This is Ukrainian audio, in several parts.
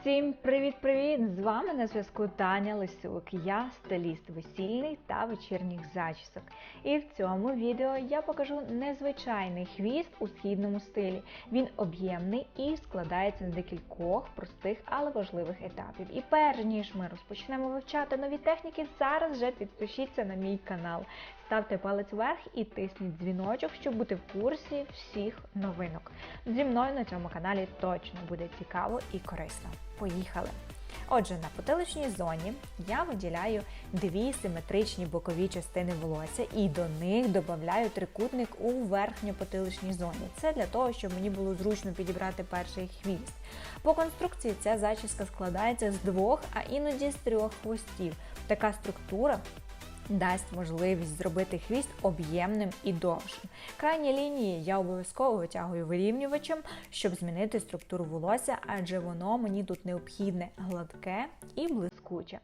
Всім привіт-привіт! З вами на зв'язку Таня Лисюк. Я стиліст весільний та вечірніх зачісок. І в цьому відео я покажу незвичайний хвіст у східному стилі. Він об'ємний і складається з декількох простих, але важливих етапів. І перш ніж ми розпочнемо вивчати нові техніки, зараз вже підпишіться на мій канал. Ставте палець вверх і тисніть дзвіночок, щоб бути в курсі всіх новинок. Зі мною на цьому каналі точно буде цікаво і корисно. Поїхали! Отже, на потиличній зоні я виділяю дві симетричні бокові частини волосся і до них додаю трикутник у верхньопотиличній зоні. Це для того, щоб мені було зручно підібрати перший хвіст. По конструкції ця зачіска складається з двох, а іноді з трьох хвостів. Така структура дасть можливість зробити хвіст об'ємним і довшим. Крайні лінії я обов'язково витягую вирівнювачем, щоб змінити структуру волосся, адже воно мені тут необхідне гладке і блискуче.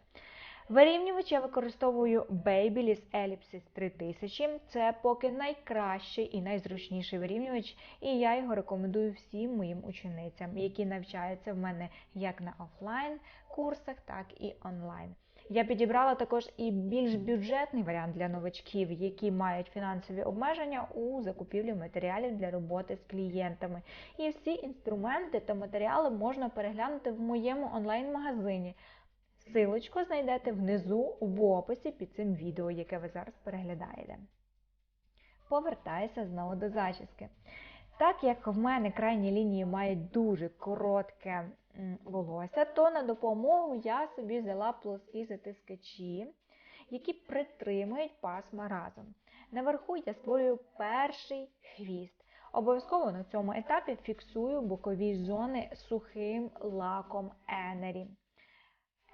Вирівнювач я використовую Babyliss Ellipsis 3000. Це поки найкращий і найзручніший вирівнювач, і я його рекомендую всім моїм ученицям, які навчаються в мене як на офлайн курсах, так і онлайн. Я підібрала також і більш бюджетний варіант для новачків, які мають фінансові обмеження у закупівлі матеріалів для роботи з клієнтами. І всі інструменти та матеріали можна переглянути в моєму онлайн-магазині. Силочку знайдете внизу в описі під цим відео, яке ви зараз переглядаєте. Повертаюся знову до зачіски. Так як в мене крайні лінії мають дуже коротке волосся, то на допомогу я собі взяла плоскі затискачі, які притримують пасма разом. Наверху я створюю перший хвіст. Обов'язково на цьому етапі фіксую бокові зони сухим лаком Enery.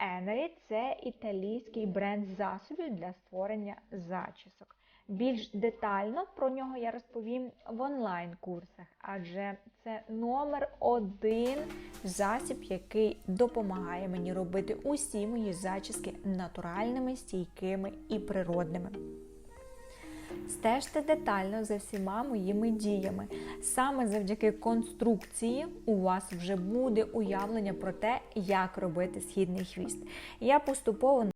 Enery – це італійський бренд засобів для створення зачісок. Більш детально про нього я розповім в онлайн-курсах, адже це номер один засіб, який допомагає мені робити усі мої зачіски натуральними, стійкими і природними. Стежте детально за всіма моїми діями. Саме завдяки конструкції у вас вже буде уявлення про те, як робити східний хвіст. Я поступово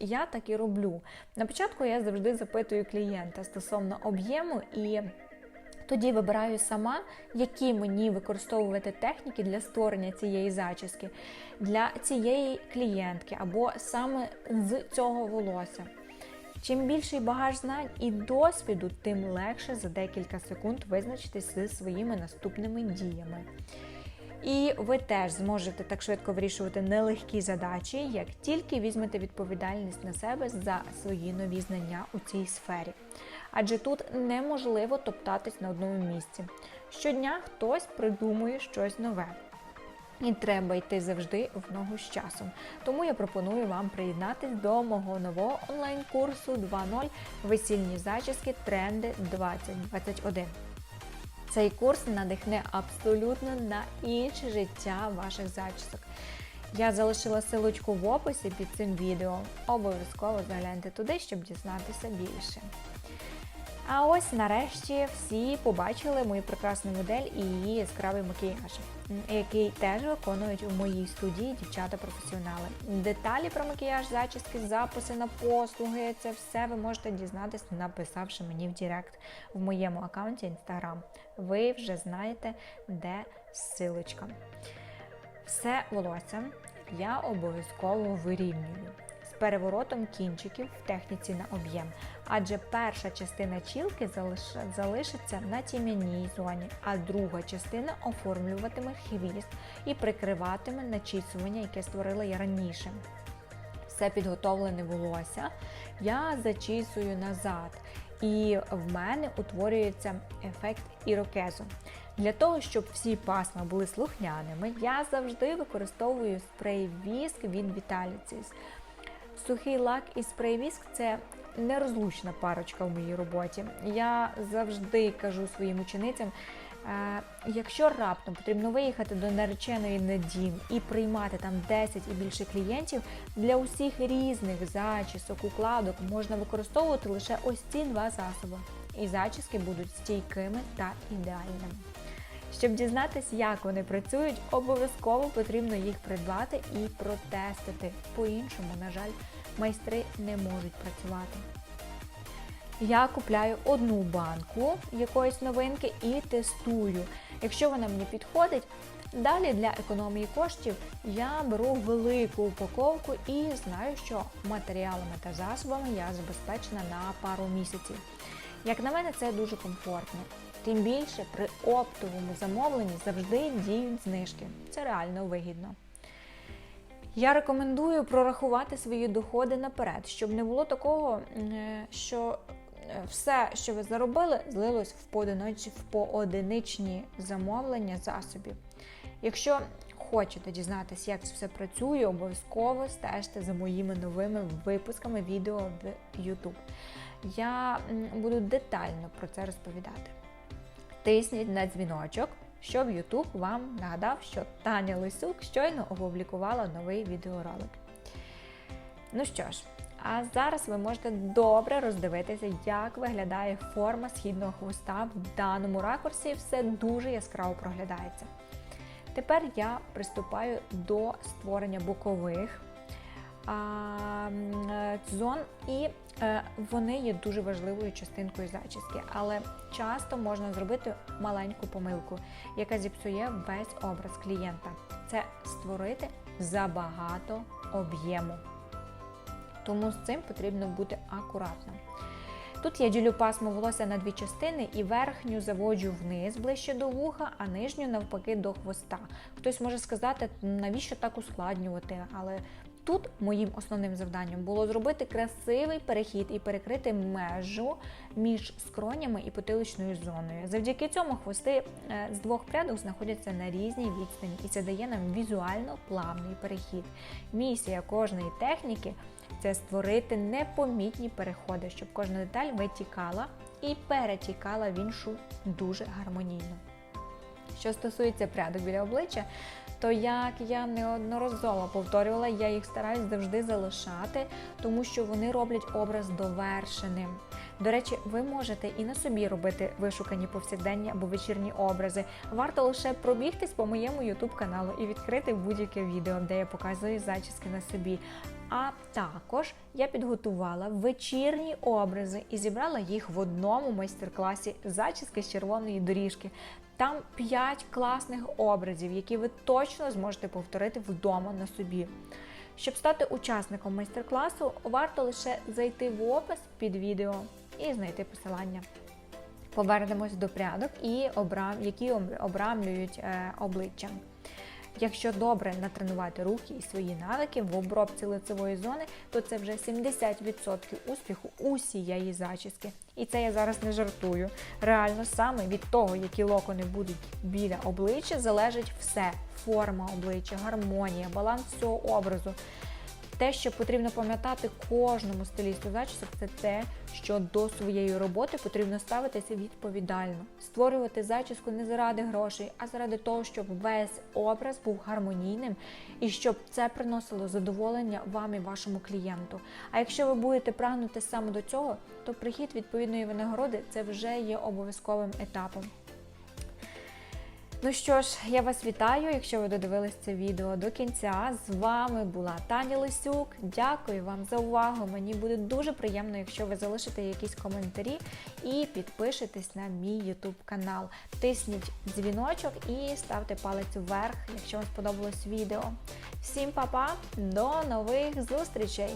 я так і роблю. На початку я завжди запитую клієнта стосовно об'єму і. Тоді вибираю сама, які мені використовувати техніки для створення цієї зачіски для цієї клієнтки або саме з цього волосся. Чим більший багаж знань і досвіду, тим легше за декілька секунд визначитись зі своїми наступними діями. І ви теж зможете так швидко вирішувати нелегкі задачі, як тільки візьмете відповідальність на себе за свої нові знання у цій сфері. Адже тут неможливо топтатись на одному місці. Щодня хтось придумує щось нове. І треба йти завжди в ногу з часом. Тому я пропоную вам приєднатись до мого нового онлайн-курсу 2.0 Весільні зачіски тренди 2021. Цей курс надихне абсолютно на інше життя ваших зачісок. Я залишила силочку в описі під цим відео. Обов'язково загляньте туди, щоб дізнатися більше. А ось нарешті всі побачили мою прекрасну модель і її яскравий макіяж, який теж виконують у моїй студії дівчата-професіонали. Деталі про макіяж, зачіски, записи на послуги це все ви можете дізнатися, написавши мені в Директ в моєму аккаунті Instagram. Ви вже знаєте, де силочка. Все волосся я обов'язково вирівнюю переворотом кінчиків в техніці на об'єм, адже перша частина чілки залиш- залишиться на тім'яній зоні, а друга частина оформлюватиме хвіст і прикриватиме начісування, яке створила я раніше. Все підготовлене волосся я зачісую назад, і в мене утворюється ефект ірокезу. Для того, щоб всі пасма були слухняними, я завжди використовую спрей віск від Vitalicis. Сухий лак і спрей віск це нерозлучна парочка в моїй роботі. Я завжди кажу своїм ученицям, е, якщо раптом потрібно виїхати до нареченої на дім і приймати там 10 і більше клієнтів, для усіх різних зачісок, укладок можна використовувати лише ось ці два засоби. І зачіски будуть стійкими та ідеальними. Щоб дізнатися, як вони працюють, обов'язково потрібно їх придбати і протестити. По-іншому, на жаль, майстри не можуть працювати. Я купляю одну банку якоїсь новинки і тестую. Якщо вона мені підходить, далі для економії коштів я беру велику упаковку і знаю, що матеріалами та засобами я забезпечена на пару місяців. Як на мене, це дуже комфортно. Тим більше при оптовому замовленні завжди діють знижки. Це реально вигідно. Я рекомендую прорахувати свої доходи наперед, щоб не було такого, що е, все, що ви заробили, злилось в поодиночні, в поодиничні замовлення засобів. Якщо хочете дізнатися, як це все працює, обов'язково стежте за моїми новими випусками відео в YouTube. Я буду детально про це розповідати. Тисніть на дзвіночок, щоб YouTube вам нагадав, що Таня Лисюк щойно опублікувала новий відеоролик. Ну що ж, а зараз ви можете добре роздивитися, як виглядає форма східного хвоста в даному ракурсі. Все дуже яскраво проглядається. Тепер я приступаю до створення бокових зон, і е, вони є дуже важливою частинкою зачіски, але часто можна зробити маленьку помилку, яка зіпсує весь образ клієнта. Це створити забагато об'єму. Тому з цим потрібно бути акуратним. Тут я ділю пасму волосся на дві частини і верхню заводжу вниз ближче до вуха, а нижню навпаки до хвоста. Хтось може сказати, навіщо так ускладнювати, але тут моїм основним завданням було зробити красивий перехід і перекрити межу між скронями і потиличною зоною. Завдяки цьому хвости е, з двох прядок знаходяться на різній відстані, і це дає нам візуально плавний перехід. Місія кожної техніки це створити непомітні переходи, щоб кожна деталь витікала і перетікала в іншу дуже гармонійно. Що стосується прядок біля обличчя, то як я неодноразово повторювала, я їх стараюсь завжди залишати, тому що вони роблять образ довершеним. До речі, ви можете і на собі робити вишукані повсякденні або вечірні образи. Варто лише пробігтись по моєму YouTube каналу і відкрити будь-яке відео, де я показую зачіски на собі. А також я підготувала вечірні образи і зібрала їх в одному майстер-класі зачіски з червоної доріжки. Там 5 класних образів, які ви точно зможете повторити вдома на собі. Щоб стати учасником майстер-класу, варто лише зайти в опис під відео і знайти посилання. Повернемось до прядок, і обрам, які об- обрамлюють е, обличчя. Якщо добре натренувати руки і свої навики в обробці лицевої зони, то це вже 70% успіху усієї зачіски. І це я зараз не жартую. Реально саме від того, які локони будуть біля обличчя, залежить все: форма обличчя, гармонія, баланс всього образу. Те, що потрібно пам'ятати кожному стилісту зачісок, це те, що до своєї роботи потрібно ставитися відповідально, створювати зачіску не заради грошей, а заради того, щоб весь образ був гармонійним і щоб це приносило задоволення вам і вашому клієнту. А якщо ви будете прагнути саме до цього, то прихід відповідної винагороди це вже є обов'язковим етапом. Ну що ж, я вас вітаю, якщо ви додивились це відео до кінця. З вами була Таня Лисюк. Дякую вам за увагу. Мені буде дуже приємно, якщо ви залишите якісь коментарі і підпишетесь на мій YouTube канал. Тисніть дзвіночок і ставте палець вверх, якщо вам сподобалось відео. Всім па-па, до нових зустрічей!